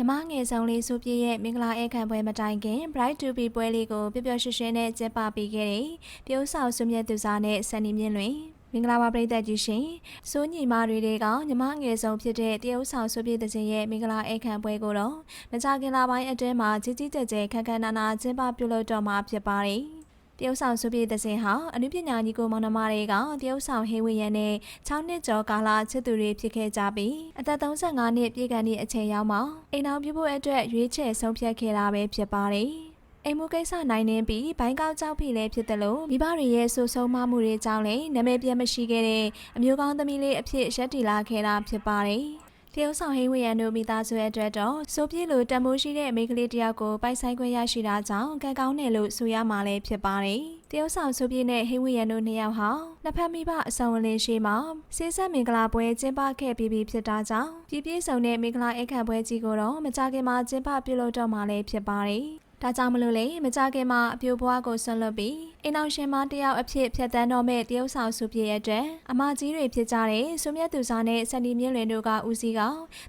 ညီမငယ်ဆုံးလေးဆိုပြည့်ရဲ့မင်္ဂလာဧကန်ပွဲမတိုင်ခင် Bright to be ပွဲလေးကိုပျော်ပျော်ရွှင်ရွှင်နဲ့ကျင်းပပေးခဲ့တဲ့တရုတ်ဆောင်ဆွမြတ်သူစားနဲ့ဆန်နီမြင့်လွင်မင်္ဂလာပါပရိသတ်ကြီးရှင်စိုးညီမတွေတွေကညီမငယ်ဆုံးဖြစ်တဲ့တရုတ်ဆောင်ဆွပြည့်တဲ့ခြင်းရဲ့မင်္ဂလာဧကန်ပွဲကိုတော့မကြခင်လာပိုင်းအတွင်းမှာကြီးကြီးကျယ်ကျယ်ခန်းခန်းနာနာကျင်းပပြုလုပ်တော့မှာဖြစ်ပါတယ် တရုတ်ဆောင်စုပြည့်တဲ့စင်ဟာအနုပညာညီကိုမောင်နှမတွေကတရုတ်ဆောင်ဟေးဝေရန်နဲ့6နှစ်ကျော်ကာလချစ်သူတွေဖြစ်ခဲ့ကြပြီးအသက်35နှစ်ပြည့်ကန်တဲ့အချိန်ရောက်မှအိမ်အောင်ပြုဖို့အတွက်ရွေးချယ်ဆုံးဖြတ်ခဲ့တာပဲဖြစ်ပါတယ်။အိမ်မူကိစ္စနိုင်နေပြီးဘိုင်းကောက်ကြောက်ဖိလည်းဖြစ်တယ်လို့မိဘတွေရဲ့ဆိုးဆုံးမမှုတွေကြောင့်လည်းနာမည်ပြတ်မရှိခဲ့တဲ့အမျိုးကောင်းသမီးလေးအဖြစ်ရက်တီလာခဲ့တာဖြစ်ပါတယ်။ တရုတ်ဆောင်ဟင်းဝေရန်တို့မိသားစုရဲ့အတွက်တော့စိုးပြေလိုတန်မိုးရှိတဲ့မိန်းကလေးတစ်ယောက်ကိုပိုက်ဆိုင်ခွင့်ရရှိတာကြောင့်ကံကောင်းတယ်လို့ဆိုရမှာလည်းဖြစ်ပါတယ်။တရုတ်ဆောင်စိုးပြေနဲ့ဟင်းဝေရန်တို့နှစ်ယောက်ဟာနှစ်ဖက်မိဘအဆောင်အလင်းရှိမှာစေးဆက်မင်္ဂလာပွဲကျင်းပခဲ့ပြီးပြီဖြစ်တာကြောင့်ပြည့်ပြည့်စုံတဲ့မင်္ဂလာအခမ်းပွဲကြီးကိုတော့မကြခင်မှာကျင်းပပြုလုပ်တော့မှာလည်းဖြစ်ပါတယ်။ ဒါကြောင့်မလို့လေမကြခင်မှာအပြိုဘွားကိုဆွန့်လွတ်ပြီးအိမ်အောင်ရှင်မတယောက်အဖြစ်ဖြတ်တန်းတော့မဲ့တရုတ်ဆောင်စုပြည့်ရဲ့အတွက်အမကြီးတွေဖြစ်ကြတဲ့ဆုမြတ်သူစားနဲ့စန်ဒီမြင့်လွင်တို့ကဦးစီးက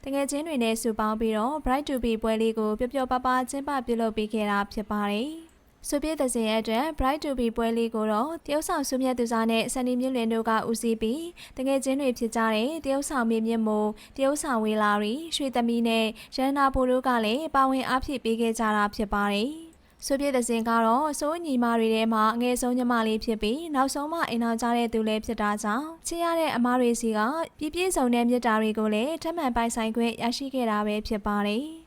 တကယ်ချင်းတွေနဲ့စုပေါင်းပြီးတော့ Bright to be ပွဲလေးကိုပျော်ပျော်ပါပါကျင်းပပြုလုပ်ပေးခဲ့တာဖြစ်ပါတယ်။ ဆိုပြည့်တဲ့စင်ရဲ့အတွက် Bright to be ပွဲလေးကိုတော့တရုတ်ဆောင်ဆုမြတ်သူစားနဲ့စန်ဒီမြင့်လွင်တို့ကဦးစီးပြီးတကယ်ချင်းတွေဖြစ်ကြတဲ့တရုတ်ဆောင်မြင့်မြင့်မို့တရုတ်ဆောင်ဝေလာရီရွှေသမီးနဲ့ရန်နာပိုတို့ကလည်းပါဝင်အားဖြည့်ပေးခဲ့ကြတာဖြစ်ပါတယ်။ဆိုပြည့်တဲ့စင်ကတော့အစိုးညီမတွေထဲမှာအငယ်ဆုံးညီမလေးဖြစ်ပြီးနောက်ဆုံးမှအိမ်အောင်ကြတဲ့သူလည်းဖြစ်တာကြောင့်ချစ်ရတဲ့အမားတွေစီကပြည့်ပြည့်စုံတဲ့မြတ်တာတွေကိုလည်းထပ်မံပိုင်ဆိုင်ခွင့်ရရှိခဲ့တာပဲဖြစ်ပါတယ်။